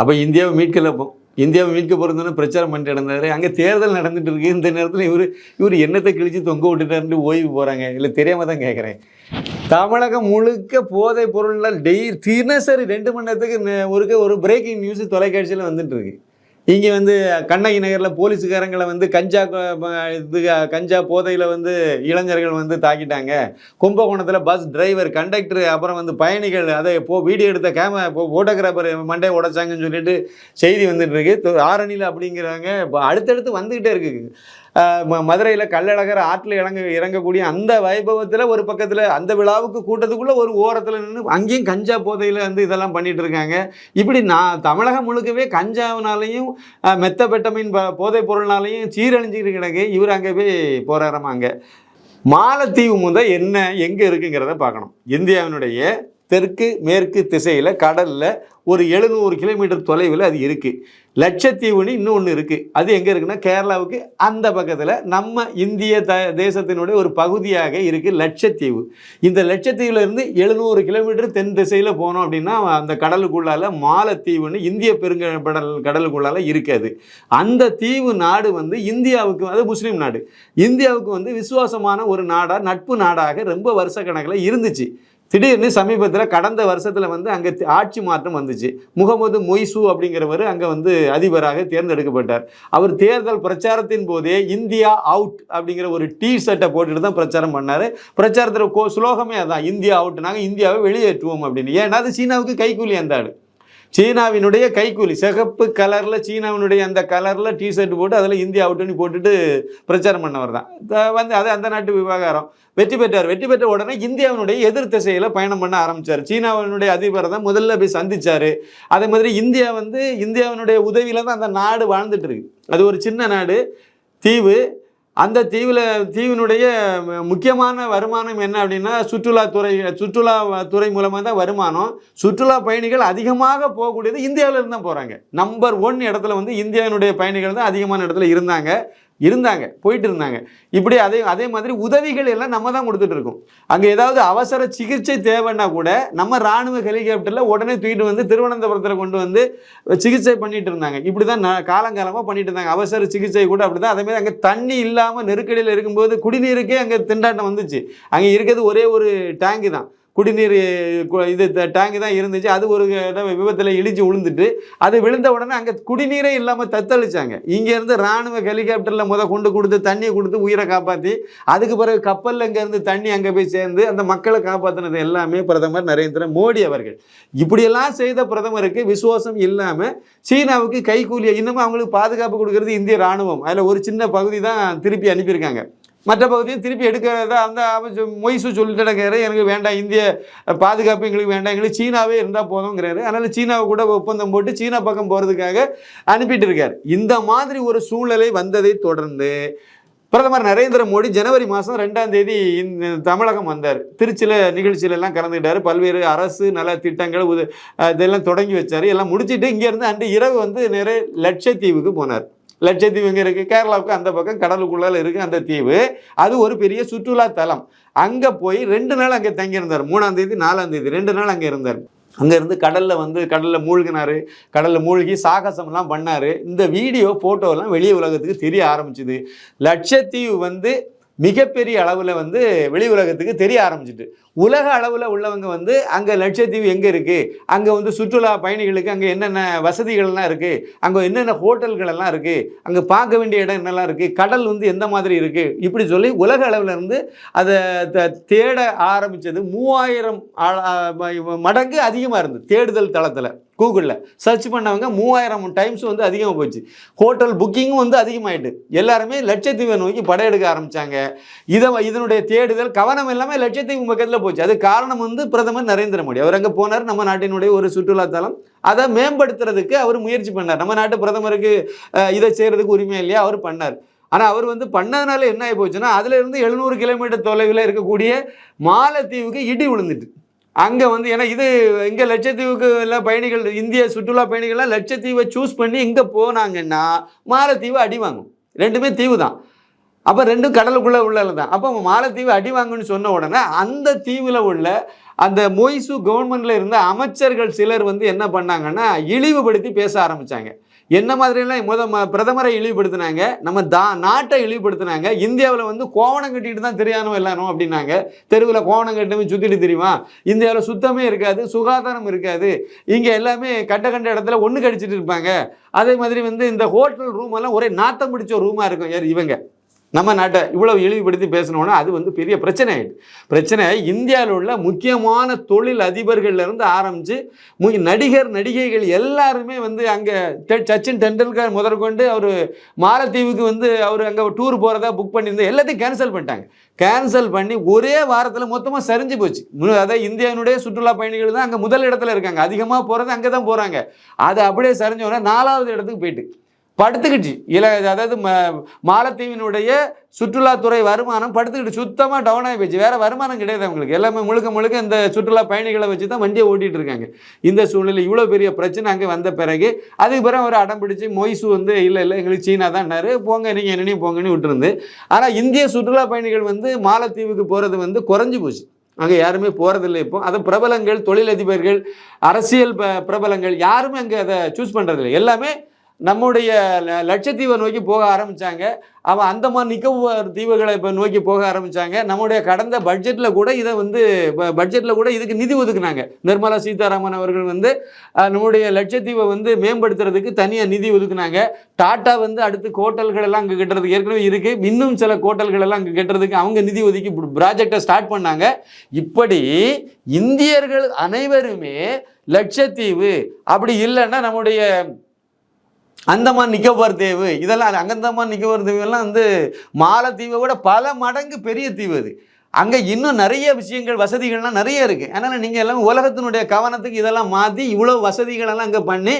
அப்போ இந்தியாவை மீட்கல இந்தியாவை மீட்க போகிறதுன்னு பிரச்சாரம் பண்ணிட்டு இருந்தாரு அங்கே தேர்தல் நடந்துட்டு இருக்கு. இந்த நேரத்தில் இவர் இவர் என்னத்தை கிழிச்சு தொங்க விட்டுட்டாருன்னு ஓய்வு போகிறாங்க இல்லை தெரியாமல் தான் கேட்குறேன் தமிழகம் முழுக்க போதைப் பொருள்கள் டெய் தினசரி ரெண்டு மணி நேரத்துக்கு ஒருக்க ஒரு பிரேக்கிங் நியூஸ் தொலைக்காட்சியில் வந்துட்டு இருக்கு. இங்கே வந்து கண்ணகி நகரில் போலீஸுக்காரங்களை வந்து கஞ்சா இது கஞ்சா போதையில் வந்து இளைஞர்கள் வந்து தாக்கிட்டாங்க. கும்பகோணத்தில் பஸ் டிரைவர் கண்டக்டர் அப்புறம் வந்து பயணிகள் அதை போ வீடியோ எடுத்த கேமரா ஃபோட்டோகிராஃபர் மண்டையை உடைச்சாங்கன்னு சொல்லிட்டு செய்தி வந்துட்டு இருக்கு. ஆரணியில் அப்படிங்கிறாங்க இப்போ அடுத்தடுத்து வந்துக்கிட்டே இருக்குது மதுரையில் கல்லழகர் ஆற்றில் இறங்க இறங்கக்கூடிய அந்த வைபவத்தில் ஒரு பக்கத்தில் அந்த விழாவுக்கு கூட்டத்துக்குள்ளே ஒரு ஓரத்தில் நின்று அங்கேயும் கஞ்சா போதையில் வந்து இதெல்லாம் பண்ணிகிட்டு இருக்காங்க. இப்படி நான் தமிழகம் முழுக்கவே கஞ்சாவினாலையும் மெத்தப்பெட்டமின் ப போதைப் பொருள்னாலையும் சீரழிஞ்சிக்கிட்டு கிடக்கு. இவர் அங்கே போய் போராடுறாமா அங்கே? மாலத்தீவு முதல் என்ன எங்கே இருக்குங்கிறத பார்க்கணும். இந்தியாவினுடைய தெற்கு மேற்கு திசையில் கடலில் ஒரு எழுநூறு கிலோமீட்டர் தொலைவில் அது இருக்குது லட்சத்தீவுன்னு இன்னொன்று இருக்குது அது எங்கே இருக்குன்னா கேரளாவுக்கு அந்த பக்கத்தில் நம்ம இந்திய த தேசத்தினுடைய ஒரு பகுதியாக இருக்குது லட்சத்தீவு. இந்த லட்சத்தீவுலேருந்து எழுநூறு கிலோமீட்டர் தென் திசையில் போனோம் அப்படின்னா அந்த கடலுக்குள்ளால மாலத்தீவுன்னு இந்திய பெருங்கடல் கடலுக்குள்ளால இருக்காது அந்த தீவு நாடு வந்து இந்தியாவுக்கு அது முஸ்லீம் நாடு. இந்தியாவுக்கு வந்து விசுவாசமான ஒரு நாடாக நட்பு நாடாக ரொம்ப வருஷ கணக்கில் இருந்துச்சு. திடீர்னு சமீபத்தில் கடந்த வருஷத்தில் வந்து அங்கே ஆட்சி மாற்றம் வந்துச்சு. முகமது மொய்சு அப்படிங்கிறவர் அங்கே வந்து அதிபராக தேர்ந்தெடுக்கப்பட்டார். அவர் தேர்தல் பிரச்சாரத்தின் போதே இந்தியா அவுட் அப்படிங்கிற ஒரு டீ ஷர்ட்டை போட்டுட்டு தான் பிரச்சாரம் பண்ணார். பிரச்சாரத்தில் கோ ஸ்லோகமே அதான் இந்தியா அவுட் நாங்கள் இந்தியாவை வெளியேற்றுவோம் அப்படின்னு. ஏன்னா அது சீனாவுக்கு கைக்கூலி அந்த ஆடு சீனாவினுடைய கைக்கூலி சிகப்பு கலரில் சீனாவினுடைய அந்த கலரில் டிஷர்ட் போட்டு அதில் இந்தியா அவுட்டுன்னு போட்டுட்டு பிரச்சாரம் பண்ணவர் தான். த- வந்து அது அந்த நாட்டு விவகாரம். வெற்றி பெற்றார். வெற்றி பெற்ற உடனே இந்தியாவினுடைய எதிர் திசையில் பயணம் பண்ண ஆரம்பிச்சார். சீனாவினுடைய அதிபரை தான் முதல்ல போய் சந்திச்சார். அதே மாதிரி இந்தியா வந்து இந்தியாவினுடைய உதவியில் தான் அந்த நாடு வாழ்ந்துட்டு இருக்கு. அது ஒரு சின்ன நாடு. தீவு. அந்த தீவில் தீவினுடைய முக்கியமான வருமானம் என்ன அப்படின்னா சுற்றுலாத்துறை சுற்றுலா துறை மூலமாக தான் வருமானம். சுற்றுலா பயணிகள் அதிகமாக போகக்கூடியது இந்தியாவில் இருந்து தான் போகிறாங்க நம்பர் ஒன் இடத்துல வந்து இந்தியாவினுடைய பயணிகள் தான் அதிகமான இடத்துல இருந்தாங்க. இருந்தாங்க போயிட்டு இருந்தாங்க. இப்படி அதே அதே மாதிரி உதவிகள் எல்லாம் நம்ம தான் கொடுத்துட்டு இருக்கோம். அங்கே ஏதாவது அவசர சிகிச்சை தேவைன்னா கூட நம்ம ராணுவ ஹெலிகாப்டரில் உடனே தூக்கிட்டு வந்து திருவனந்தபுரத்தில் கொண்டு வந்து சிகிச்சை பண்ணிட்டு இருந்தாங்க. இப்படி தான் காலங்காலமாக பண்ணிட்டு இருந்தாங்க. அவசர சிகிச்சை கூட அப்படி தான் அதேமாதிரி அங்கே தண்ணி இல்லாமல் நெருக்கடியில் இருக்கும்போது குடிநீருக்கே அங்கே திண்டாட்டம் வந்துச்சு. அங்கே இருக்கிறது ஒரே ஒரு டேங்கு தான். குடிநீர் இது டேங்கு தான் இருந்துச்சு. அது ஒரு விபத்தில் இடிச்சு விழுந்துட்டு அது விழுந்த உடனே அங்கே குடிநீரே இல்லாமல் தத்தளிச்சாங்க. இங்கேருந்து ராணுவ ஹெலிகாப்டரில் முத கொண்டு கொடுத்து தண்ணியை கொடுத்து உயிரை காப்பாற்றி அதுக்கு பிறகு கப்பலில் இங்கேருந்து தண்ணி அங்கே போய் சேர்ந்து அந்த மக்களை காப்பாற்றினது எல்லாமே பிரதமர் நரேந்திர மோடி அவர்கள். இப்படியெல்லாம் செய்த பிரதமருக்கு விசுவாசம் இல்லாமல் சீனாவுக்கு கைகூலியை இன்னமும் அவங்களுக்கு பாதுகாப்பு கொடுக்கறது இந்திய ராணுவம். அதில் ஒரு சின்ன பகுதி தான் திருப்பி அனுப்பியிருக்காங்க. மற்ற பகுதியும் திருப்பி எடுக்கிறத அந்த அவன் சொ- மொய்சு எனக்கு வேண்டாம் இந்திய பாதுகாப்பு எங்களுக்கு வேண்டாம். எங்களுக்கு சீனாவே இருந்தால் போதுங்கிறாரு. அதனால் சீனாவை கூட ஒப்பந்தம் போட்டு சீனா பக்கம் போகிறதுக்காக அனுப்பிட்டு இருக்கார் இந்த மாதிரி ஒரு சூழ்நிலை வந்ததை தொடர்ந்து பிரதமர் நரேந்திர மோடி ஜனவரி மாதம் ரெண்டாம் தேதி இந்த தமிழகம் வந்தார். திருச்சியில் நிகழ்ச்சியிலெல்லாம் கலந்துக்கிட்டார். பல்வேறு அரசு நல திட்டங்கள் உத இதெல்லாம் தொடங்கி வச்சார். எல்லாம் முடிச்சிட்டு இங்கேருந்து அன்று இரவு வந்து நிறைய லட்சத்தீவுக்கு போனார். லட்சத்தீவு இங்கே இருக்குது கேரளாவுக்கு அந்த பக்கம் கடலுக்குள்ளால் இருக்குது அந்த தீவு. அது ஒரு பெரிய சுற்றுலா தலம். அங்கே போய் ரெண்டு நாள் அங்கே தங்கியிருந்தார். மூணாம் தேதி நாலாம் தேதி ரெண்டு நாள் அங்கே இருந்தார். அங்கே இருந்து கடலில் வந்து கடலில் மூழ்கினார். கடலில் மூழ்கி சாகசம்லாம் பண்ணார். இந்த வீடியோ ஃபோட்டோலாம் வெளியே உலகத்துக்கு தெரிய ஆரம்பிச்சுது. லட்சத்தீவு வந்து மிகப்பெரிய அளவில் வந்து வெளி உலகத்துக்கு தெரிய ஆரம்பிச்சிட்டு. உலக அளவில் உள்ளவங்க வந்து அங்கே லட்சத்தீவு எங்கே இருக்குது அங்கே வந்து சுற்றுலா பயணிகளுக்கு அங்கே என்னென்ன வசதிகள்லாம் இருக்குது அங்கே என்னென்ன ஹோட்டல்கள் எல்லாம் இருக்குது அங்கே பார்க்க வேண்டிய இடம் என்னெல்லாம் இருக்குது கடல் வந்து எந்த மாதிரி இருக்குது இப்படி சொல்லி உலக அளவில் இருந்து அதை த- தேட ஆரம்பித்தது மூவாயிரம் மடங்கு அதிகமாக இருந்தது. தேடுதல் தளத்தில். கூகுளில். சர்ச் பண்ணவங்க மூவாயிரம் டைம்ஸ் வந்து அதிகமாக போச்சு. ஹோட்டல் புக்கிங்கும் வந்து அதிகமாயிட்டு. எல்லாருமே லட்சத்தீவை நோக்கி படையெடுக்க ஆரம்பித்தாங்க இதை இதனுடைய தேடுதல் கவனம் எல்லாமே லட்சத்தீவு பக்கத்தில் போச்சு. அது காரணம் வந்து பிரதமர் நரேந்திர மோடி. அவர் அங்கே போனார் நம்ம நாட்டினுடைய ஒரு சுற்றுலாத்தலம் அதை மேம்படுத்துறதுக்கு அவர் முயற்சி பண்ணார். நம்ம நாட்டு பிரதமருக்கு இதை செய்கிறதுக்கு உரிமை இல்லையா? அவர் பண்ணார். ஆனால் அவர் வந்து பண்ணதுனால என்ன ஆகி போச்சுன்னா அதுலேருந்து எழுநூறு கிலோமீட்டர் தொலைவில் இருக்கக்கூடிய மாலத்தீவுக்கு இடி விழுந்துட்டு. அங்கே வந்து ஏன்னா இது இங்கே லட்சத்தீவுக்கு எல்லாம் பயணிகள் இந்திய சுற்றுலா பயணிகள்லாம் லட்சத்தீவை சூஸ் பண்ணி இங்கே போனாங்கன்னா மாலத்தீவு அடி வாங்கும். ரெண்டுமே தீவு தான். அப்போ ரெண்டும் கடலுக்குள்ளே உள்ளது தான். அப்போ மாலத்தீவு அடி வாங்குன்னு சொன்ன உடனே அந்த தீவில் உள்ள அந்த மொய்சு கவர்மெண்ட்டில் இருந்த அமைச்சர்கள் சிலர் வந்து என்ன பண்ணாங்கன்னா இழிவுபடுத்தி பேச ஆரம்பிச்சாங்க. என்ன மாதிரியெல்லாம் முத ம- பிரதமரை இழிவுபடுத்தினாங்க நம்ம தா நாட்டை இழிவுபடுத்தினாங்க இந்தியாவில் வந்து கோவணம் கட்டிட்டு தான் தெரியானோ எல்லாரும் அப்படின்னாங்க. தெருவில் கோவணம் கட்டி சுற்றிட்டு தெரியுமா? இந்தியாவில் சுத்தமே இருக்காது சுகாதாரம் இருக்காது. இங்கே எல்லாமே கண்ட கண்ட இடத்துல ஒன்று கடிச்சிட்டு இருப்பாங்க. அதே மாதிரி வந்து இந்த ஹோட்டல் ரூம் எல்லாம் ஒரே நாத்தம் பிடிச்ச ரூமாக இருக்கும். யார் இவங்க நம்ம நாட்டை இவ்வளவு இழிவுபடுத்தி பேசணும்னா அது வந்து பெரிய பிரச்சனை ஆயிடுது. பிரச்சனை இந்தியாவில் உள்ள முக்கியமான தொழில் அதிபர்கள்ல இருந்து ஆரம்பிச்சு மு- நடிகர் நடிகைகள் எல்லாருமே வந்து அங்கே சச்சின் டெண்டுல்கர் முதற்கொண்டு அவர் மாலத்தீவுக்கு வந்து அவர் அங்கே டூர் போகிறதா புக் பண்ணியிருந்தா எல்லாத்தையும் கேன்சல் பண்ணிட்டாங்க. கேன்சல் பண்ணி ஒரே வாரத்தில் மொத்தமாக சரிஞ்சு போச்சு. அதாவது இந்தியாவினுடைய சுற்றுலா பயணிகள் தான் அங்கே முதல் இடத்துல இருக்காங்க. அதிகமாக போகிறது அங்கே தான் போகிறாங்க அது அப்படியே சரிஞ்சோன்னா நாலாவது இடத்துக்கு போயிட்டு. படுத்துக்கிச்சு. இல்லை அதாவது ம மாலத்தீவினுடைய சுற்றுலாத்துறை வருமானம் படுத்துக்கிட்டு சுத்தமாக டவுன் ஆகி போச்சு. வேறு வருமானம் கிடையாது அவங்களுக்கு. எல்லாமே முழுக்க முழுக்க இந்த சுற்றுலா பயணிகளை வச்சு தான் வண்டியை ஓட்டிகிட்டு இருக்காங்க இந்த சூழ்நிலை இவ்வளோ பெரிய பிரச்சனை அங்கே வந்த பிறகு அதுக்கு பிறகு அவர் அடம் பிடிச்சி மொய்சு வந்து இல்லை இல்லை எங்களுக்கு சீனா தான்னாரு போங்க நீங்கள் என்னனையும் போங்கன்னு விட்டுருந்து. ஆனால் இந்திய சுற்றுலா பயணிகள் வந்து மாலத்தீவுக்கு போகிறது வந்து குறைஞ்சி போச்சு. அங்கே யாருமே போகிறதில்ல இப்போ. அதை பிரபலங்கள் தொழிலதிபர்கள் அரசியல் ப- பிரபலங்கள் யாருமே அங்கே அதை சூஸ் பண்ணுறதில்ல எல்லாமே நம்முடைய லட்சத்தீவை நோக்கி போக ஆரம்பித்தாங்க அவன் அந்தமான் நிக்கோபார் தீவுகளை இப்போ நோக்கி போக ஆரம்பிச்சாங்க. நம்முடைய கடந்த பட்ஜெட்டில் கூட இதை வந்து பட்ஜெட்டில் கூட இதுக்கு நிதி ஒதுக்குனாங்க. நிர்மலா சீதாராமன் அவர்கள் வந்து நம்முடைய லட்சத்தீவை வந்து மேம்படுத்துறதுக்கு தனியாக நிதி ஒதுக்குனாங்க. டாட்டா வந்து அடுத்து கோட்டல்கள் எல்லாம் அங்கே கட்டுறதுக்கு ஏற்கனவே இருக்குது இன்னும் சில கோட்டல்கள் எல்லாம் அங்கே கட்டுறதுக்கு அவங்க நிதி ஒதுக்கி ப்ராஜெக்டை ஸ்டார்ட் பண்ணாங்க. இப்படி இந்தியர்கள் அனைவருமே லட்சத்தீவு அப்படி இல்லைன்னா நம்முடைய அந்தமான் நிக்கோபார் தீவு இதெல்லாம் அங்கந்தமான் நிக்கோபார் தீவு எல்லாம் வந்து மாலத்தீவை விட பல மடங்கு பெரிய தீவு அது. அங்கே இன்னும் நிறைய விஷயங்கள் வசதிகள்லாம் நிறைய இருக்குது அதனால் நீங்கள் எல்லாம் உலகத்தினுடைய கவனத்துக்கு இதெல்லாம் மாற்றி இவ்வளோ வசதிகளெல்லாம் அங்கே பண்ணி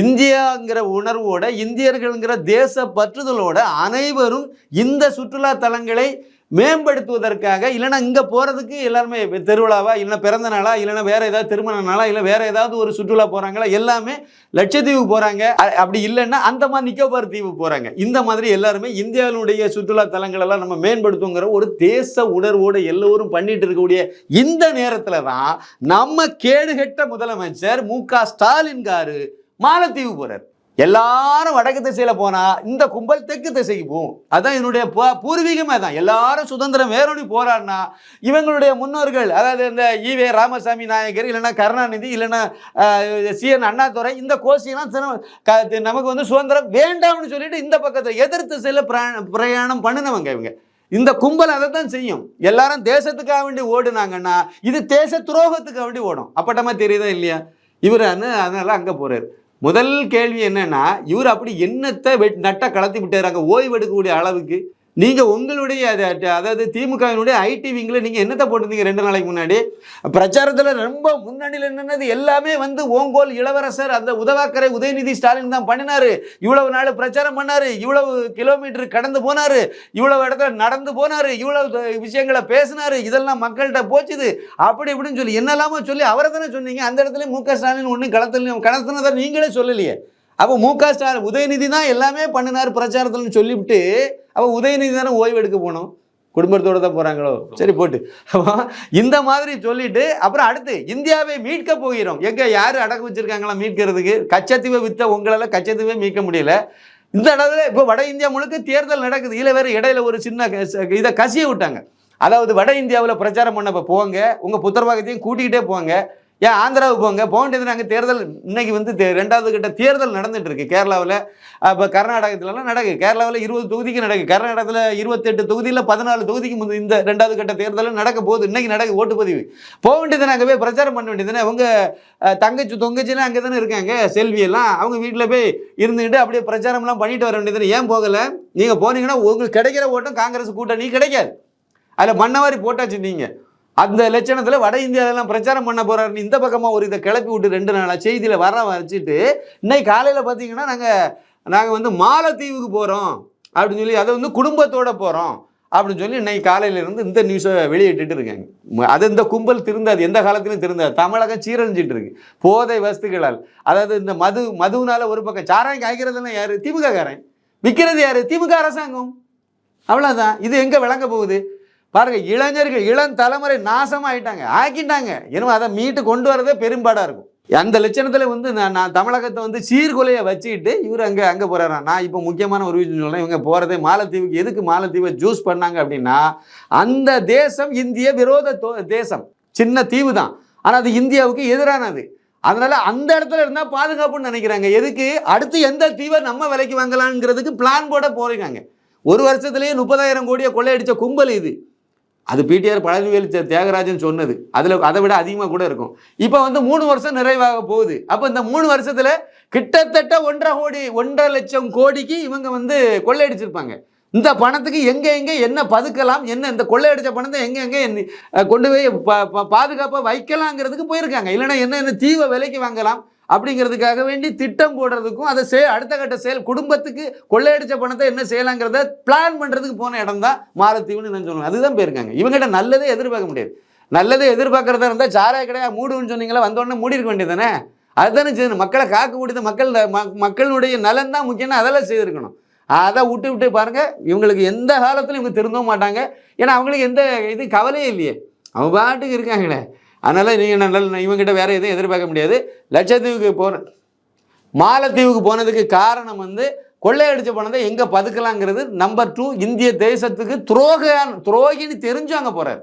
இந்தியாங்கிற உணர்வோட இந்தியர்கள்ங்கிற தேச பற்றுதலோட அனைவரும் இந்த சுற்றுலா தலங்களை மேம்படுத்துவதற்காக இல்லைன்னா இங்கே போகிறதுக்கு எல்லாருமே திருவிழாவா இல்லைன்னா பிறந்த நாளா இல்லைன்னா வேறு ஏதாவது திருமண நாளா இல்லை வேறு ஏதாவது ஒரு சுற்றுலா போகிறாங்களா எல்லாமே லட்சத்தீவு போகிறாங்க அப்படி இல்லைன்னா அந்த மாதிரி நிக்கோபார் தீவு போகிறாங்க இந்த மாதிரி எல்லாருமே இந்தியாவினுடைய சுற்றுலா தலங்களெல்லாம் நம்ம மேம்படுத்துங்கிற ஒரு தேச உணர்வோடு எல்லோரும் பண்ணிட்டு இருக்கக்கூடிய இந்த நேரத்தில் தான் நம்ம கேடுகெட்ட முதலமைச்சர் மு க ஸ்டாலின் காரு மாலத்தீவு போகிறார் எல்லாரும் வடக்கு திசையில் போனால் இந்த கும்பல் தெற்கு திசைக்கு போகும். அதான் என்னுடைய பூ- பூர்வீகமே தான் எல்லாரும் சுதந்திரம் வேரோடி போராடினா இவங்களுடைய முன்னோர்கள் அதாவது இந்த ஈவே ராமசாமி நாயகர் இல்லைன்னா கருணாநிதி இல்லைன்னா சிஎன் அண்ணாதுரை இந்த கோஷியெல்லாம் சின- க- நமக்கு வந்து சுதந்திரம் வேண்டாம்னு சொல்லிட்டு இந்த பக்கத்தை எதிர் செல்ல பிரயாணம் பிரயாணம் பண்ணினவங்க இவங்க. இந்த கும்பல் அதை தான் செய்யும். எல்லாரும் தேசத்துக்காக வேண்டி ஓடுனாங்கன்னா இது தேச துரோகத்துக்காக வேண்டி ஓடும். அப்பட்டமா தெரியுதா இல்லையா? இவர் அதனால அங்கே போகிறார் முதல் கேள்வி என்னன்னா இவர் அப்படி என்னத்தை வெட் நட்டை கலத்தி விட்டுறாங்க ஓய்வு எடுக்கக்கூடிய அளவுக்கு நீங்கள் உங்களுடைய அது- அதாவது திமுகவினுடைய ஐடி விங்கில் நீங்கள் என்னத்தை போட்டிருந்தீங்க ரெண்டு நாளைக்கு முன்னாடி? பிரச்சாரத்தில் ரொம்ப முன்னணியில் நின்னது எல்லாமே வந்து ஓங்கோல் இளவரசர் அந்த உதவாக்கரை உதயநிதி ஸ்டாலின் தான் பண்ணினார். இவ்வளவு நாள் பிரச்சாரம் பண்ணார் இவ்வளவு கிலோமீட்டர் கடந்து போனாரு இவ்வளவு இடத்துல நடந்து போனாரு இவ்வளவு விஷயங்களை பேசினாரு இதெல்லாம் மக்கள்கிட்ட போச்சுது. அப்படி இப்படின்னு சொல்லி என்னெல்லாமோ சொல்லி அவரை தானே சொன்னீங்க. அந்த இடத்துல மு க ஸ்டாலின் ஒன்றும் களத்தில் களத்துனதை நீங்களே சொல்லலையே. அப்போ மு க ஸ்டாலின் உதயநிதி தான் எல்லாமே பண்ணினார் பிரச்சாரத்தில்னு சொல்லிவிட்டு அப்போ உதயநிதி தானே ஓய்வு எடுக்க போனோம் குடும்பத்தோட தான் போகிறாங்களோ சரி போட்டு. இந்த மாதிரி சொல்லிட்டு அப்புறம் அடுத்து இந்தியாவை மீட்க போகிறோம். எங்கே யார் அடக்கு வச்சிருக்காங்களா மீட்கிறதுக்கு? கச்சத்தீவை விற்ற உங்களால் கச்சத்தீவை மீட்க முடியல. இந்த இடத்துல இப்போ வட இந்தியா முழுக்க தேர்தல் நடக்குது. இதில் வேறு இடையில ஒரு சின்ன க- இதை கசிய விட்டாங்க. அதாவது வட இந்தியாவில் பிரச்சாரம் பண்ணப்போ போங்க. உங்கள் புத்திரவாகத்தையும் கூட்டிக்கிட்டே போங்க. ஏன் ஆந்திராவுக்கு போங்க. போக வேண்டியது நாங்கள் தேர்தல் இன்னைக்கு வந்து தே- ரெண்டாவது கட்ட தேர்தல் நடந்துட்டு இருக்கு. கேரளாவில் இப்போ கர்நாடகத்துலலாம் நடக்குது கேரளாவில் இருபது தொகுதிக்கு நடக்குது கர்நாடகத்தில் இருபத்தெட்டு தொகுதியில் பதினாலு தொகுதிக்கு முந்தைய இந்த ரெண்டாவது கட்ட தேர்தலும் நடக்க போகுது. இன்னைக்கு நடக்குது ஓட்டுப்பதிவு போக வேண்டியது நாங்கள் போய் பிரச்சாரம் பண்ண வேண்டியது உங்கள் தங்கச்சி தொங்கச்சிலாம் அங்கே தானே இருக்காங்க செல்வியெல்லாம். அவங்க வீட்டில் போய் இருந்துக்கிட்டு அப்படியே பிரச்சாரம்லாம் பண்ணிட்டு வர வேண்டியதுன்னு ஏன் போகலை? நீங்கள் போனீங்கன்னா உங்களுக்கு கிடைக்கிற ஓட்டம் காங்கிரஸ் கூட்டணி கிடைக்காது. அதில் மண்ணவாரி போட்டாச்சு நீங்கள் அந்த லட்சணத்தில் வட இந்தியாவிலலாம் பிரச்சாரம் பண்ண போகிறாருன்னு இந்த பக்கமாக ஒரு இதை கிளப்பி விட்டு ரெண்டு நாளாக செய்தியில் வர வச்சுட்டு இன்னைக்கு காலையில் பார்த்தீங்கன்னா நாங்கள் நாங்கள் வந்து மாலத்தீவுக்கு போகிறோம் அப்படின்னு சொல்லி அதை வந்து குடும்பத்தோட போகிறோம் அப்படின்னு சொல்லி இன்னைக்கு காலையிலேருந்து இந்த நியூஸை வெளியிட்டு இருக்காங்க. அது இந்த கும்பல் திருந்தாது எந்த காலத்திலும் திருந்தாது. தமிழகம் சீரழிஞ்சிட்டு இருக்கு. போதை வஸ்துகளால். அதாவது இந்த மது மதுனால ஒரு பக்கம் சாராயம் காய்க்கிறதுனா யார்? திமுக காரன் விற்கிறது யார்? திமுக அரசாங்கம். அவ்வளோதான் இது எங்கே விளங்க போகுது? பாருங்க இளைஞர்கள் இளம் தலைமுறை நாசமாயிட்டாங்க ஆக்கிட்டாங்க. ஏன்னா அதை மீட்டு கொண்டு வரதே பெரும்பாடாக இருக்கும். அந்த லட்சணத்தில் வந்து நான் நான் தமிழகத்தை வந்து சீர்கொலையை வச்சுக்கிட்டு இவர் அங்கே அங்கே போகிறாராம் நான் இப்போ முக்கியமான ஒரு விஷயம் சொல்கிறேன் இவங்க போகிறதே மாலத்தீவுக்கு எதுக்கு மாலத்தீவை ஜூஸ் பண்ணாங்க அப்படின்னா அந்த தேசம் இந்திய விரோத தோ- தேசம். சின்ன தீவு தான். ஆனால் அது இந்தியாவுக்கு எதிரானது. அதனால அந்த இடத்துல இருந்தால் பாதுகாப்புன்னு நினைக்கிறாங்க. எதுக்கு? அடுத்து எந்த தீவை நம்ம விலைக்கு வாங்கலாங்கிறதுக்கு பிளான் போட போகிறாங்க ஒரு வருஷத்துலேயே முப்பதாயிரம் கோடியை கொள்ளையடிச்ச கும்பல் இது. அது பிடிஆர் பழனிவேல் தியாகராஜன் சொன்னது. அதில் அதை விட அதிகமாக கூட இருக்கும். இப்போ வந்து மூணு வருஷம் நிறைவாக போகுது. அப்போ இந்த மூணு வருஷத்தில் கிட்டத்தட்ட ஒன்றரை கோடி ஒன்றரை லட்சம் கோடிக்கு இவங்க வந்து கொள்ளையடிச்சிருப்பாங்க. இந்த பணத்துக்கு எங்கே எங்கே என்ன பதுக்கலாம் என்ன இந்த கொள்ளையடித்த பணத்தை எங்கே எங்கே என்ன- கொண்டு போய் பாதுகாப்பாக வைக்கலாங்கிறதுக்கு போயிருக்காங்க. இல்லைன்னா என்ன என்ன தீவை விலைக்கு வாங்கலாம். அப்படிங்கிறதுக்காக வேண்டி திட்டம் போடுறதுக்கும் அதை செய் அடுத்த கட்ட செயல் குடும்பத்துக்கு கொள்ளையடிச்ச பணத்தை என்ன செய்யலாங்கிறத பிளான் பண்ணுறதுக்கு போன இடம் தான் மாலத்தீவுன்னு நான் சொல்லுவேன். அதுதான் போயிருக்காங்க. இவங்ககிட்ட நல்லதே எதிர்பார்க்க முடியாது. நல்லதே எதிர்பார்க்கறதா இருந்தால் சாராய கடையாக மூடுன்னு சொன்னீங்களா வந்தோடனே மூடிருக்க வேண்டியதானே அதுதானே செய்யணும். மக்களை காக்க முடியுது மக்கள் மக்களுடைய நலன் தான் முக்கியம்னா அதெல்லாம் செய்திருக்கணும். அதை விட்டு விட்டு பாருங்க. இவங்களுக்கு எந்த காலத்திலும் இவங்க திருந்தவும் மாட்டாங்க. ஏன்னா அவங்களுக்கு எந்த இது கவலையே இல்லையே. அவங்க பாட்டுக்கு இருக்காங்களே. அதனால் நீங்கள் நல்ல இவங்ககிட்ட வேறு எதுவும் எதிர்பார்க்க முடியாது. லட்சத்தீவுக்கு போன மாலத்தீவுக்கு போனதுக்கு காரணம் வந்து கொள்ளையடிச்ச பணத்தை எங்கே பதுக்கலாங்கிறது நம்பர் டூ இந்திய தேசத்துக்கு துரோக துரோகின்னு தெரிஞ்சு அங்கே போகிறார்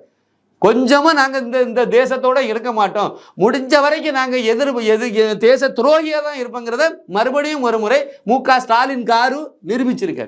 கொஞ்சமாக நாங்கள் இந்த இந்த தேசத்தோட இருக்க மாட்டோம். முடிஞ்ச வரைக்கும் நாங்கள் எதிர் எது தேச துரோகியாக தான் இருப்போங்கிறத மறுபடியும் ஒரு முறை மு க ஸ்டாலின் காரு நிரூபிச்சிருக்காரு.